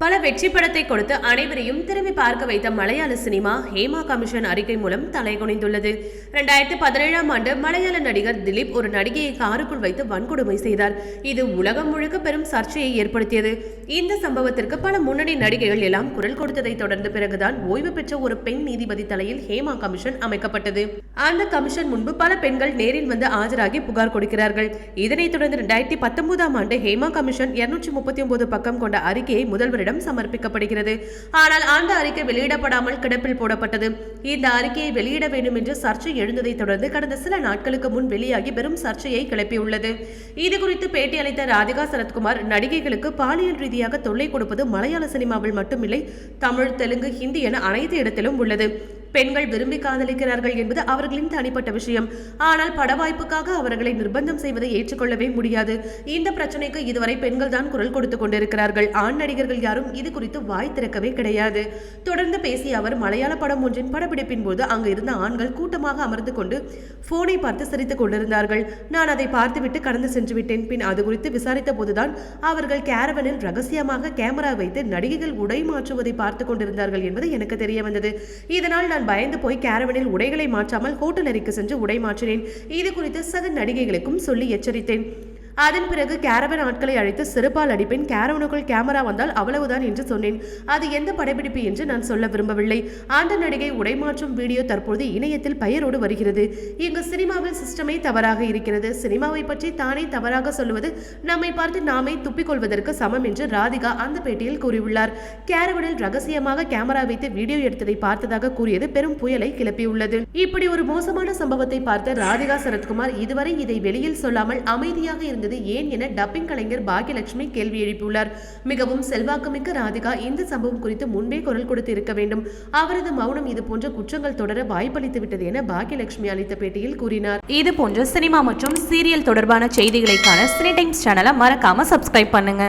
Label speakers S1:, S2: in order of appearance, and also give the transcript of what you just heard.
S1: பல வெற்றி படத்தை கொடுத்து அனைவரையும் திரும்பி பார்க்க வைத்த மலையாள சினிமா ஹேமா கமிஷன் அறிக்கை மூலம் தலைகுனிந்துள்ளது. இரண்டாயிரத்தி பதினேழாம் ஆண்டு மலையாள நடிகர் திலீப் ஒரு நடிகையை காருக்குள் வைத்து வன்கொடுமை செய்தார். இது உலகம் முழுக்க பெரும் சர்ச்சையை ஏற்படுத்தியது. இந்த சம்பவத்திற்கு பல முன்னணி நடிகைகள் எல்லாம் குரல் கொடுத்ததை தொடர்ந்து பிறகுதான் ஓய்வு பெற்ற ஒரு பெண் நீதிபதி தலையில் ஹேமா கமிஷன் அமைக்கப்பட்டது. அந்த கமிஷன் முன்பு பல பெண்கள் நேரில் வந்து ஆஜராகி புகார் கொடுக்கிறார்கள். இதனைத் தொடர்ந்து இரண்டாயிரத்தி பத்தொன்பதாம் ஆண்டு ஹேமா கமிஷன் இருநூற்றி முப்பத்தி ஒன்பது பக்கம் கொண்ட அறிக்கையை முதல்வர் முதல்வரிடம் சமர்ப்பிக்கப்படுகிறது. ஆனால் அந்த அறிக்கை வெளியிடப்படாமல் கிடப்பில் போடப்பட்டது. இந்த அறிக்கையை வெளியிட வேண்டும் என்று சர்ச்சை எழுந்ததை தொடர்ந்து கடந்த சில நாட்களுக்கு முன் வெளியாகி பெரும் சர்ச்சையை கிளப்பியுள்ளது. இது குறித்து பேட்டியளித்த ராதிகா சரத்குமார் நடிகைகளுக்கு பாலியல் ரீதியாக தொல்லை கொடுப்பது மலையாள சினிமாவில் மட்டுமில்லை தமிழ் தெலுங்கு ஹிந்தி என அனைத்து இடத்திலும் உள்ளது. பெண்கள் விரும்பி காதலிக்கிறார்கள் என்பது அவர்களின் தனிப்பட்ட விஷயம். ஆனால் பட வாய்ப்புக்காக அவர்களை நிர்பந்தம் செய்வதை ஏற்றுக்கொள்ளவே முடியாது. இந்த பிரச்சனைக்கு இதுவரை பெண்கள் தான் குரல் கொடுத்து கொண்டிருக்கிறார்கள். ஆண் நடிகர்கள் யாரும் இது குறித்து வாய் திறக்கவே கிடையாது. தொடர்ந்து பேசிய அவர் மலையாள படம் ஒன்றின் படப்பிடிப்பின் போது அங்கு இருந்த ஆண்கள் கூட்டமாக அமர்ந்து கொண்டு போனை பார்த்து சிரித்துக் கொண்டிருந்தார்கள். நான் அதை பார்த்துவிட்டு கடந்து சென்று விட்டேன். பின் அது குறித்து விசாரித்த போதுதான் அவர்கள் கேரவனில் ரகசியமாக கேமரா வைத்து நடிகைகள் உடை மாற்றுவதை பார்த்து கொண்டிருந்தார்கள் என்பது எனக்கு தெரிய வந்தது. இதனால் நான் பயந்து போய் கேரவனில் உடைகளை மாற்றாமல் ஹோட்டல் அறைக்கு சென்று உடை மாற்றினேன். இது குறித்து சக நடிகைகளுக்கும் சொல்லி எச்சரித்தேன். அதன் பிறகு கேரவன் ஆட்களை அழைத்து சிறப்பால் அடிப்பேன் கேரவனுக்குள் கேமரா வந்தால் அவ்வளவுதான் என்று சொன்னேன். அது எந்த படப்பிடிப்பு என்று நான் சொல்ல விரும்பவில்லை. அந்த நடிகை உடைமாற்றும் வீடியோ தற்போது இணையத்தில் பெயரோடு வருகிறது. இங்கு சினிமாவில் சிஸ்டமே தவறாக இருக்கிறது. சினிமாவை பற்றி தானே தவறாக சொல்லுவது நம்மை பார்த்து நாமே துப்பிக்கொள்வதற்கு சமம் என்று ராதிகா அந்த பேட்டியில் கூறியுள்ளார். கேரவனில் ரகசியமாக கேமரா வைத்து வீடியோ எடுத்ததை பார்த்ததாக கூறியது பெரும் புயலை கிளப்பியுள்ளது. இப்படி ஒரு மோசமான சம்பவத்தை பார்த்த ராதிகா சரத்குமார் இதுவரை இதை வெளியில் சொல்லாமல் அமைதியாக இருந்தது ஏன் என டப்பிங் கலைஞர் பாக்யலட்சுமி கேள்வி எழுப்பியுள்ளார். மிகவும் செல்வாக்குமிக்க ராதிகா இந்த சம்பவம் குறித்து முன்பே குரல் கொடுத்து இருக்க வேண்டும். அவரது மௌனம் இது போன்ற குற்றங்கள் தொடர வாய்ப்பளித்து விட்டது என பாக்யலட்சுமி அளித்த பேட்டியில் கூறினார்.
S2: இது போன்ற சினிமா மற்றும் சீரியல் தொடர்பான செய்திகளை சினி டைம்ஸ் சேனலை மறக்காம சப்ஸ்கிரைப் பண்ணுங்க.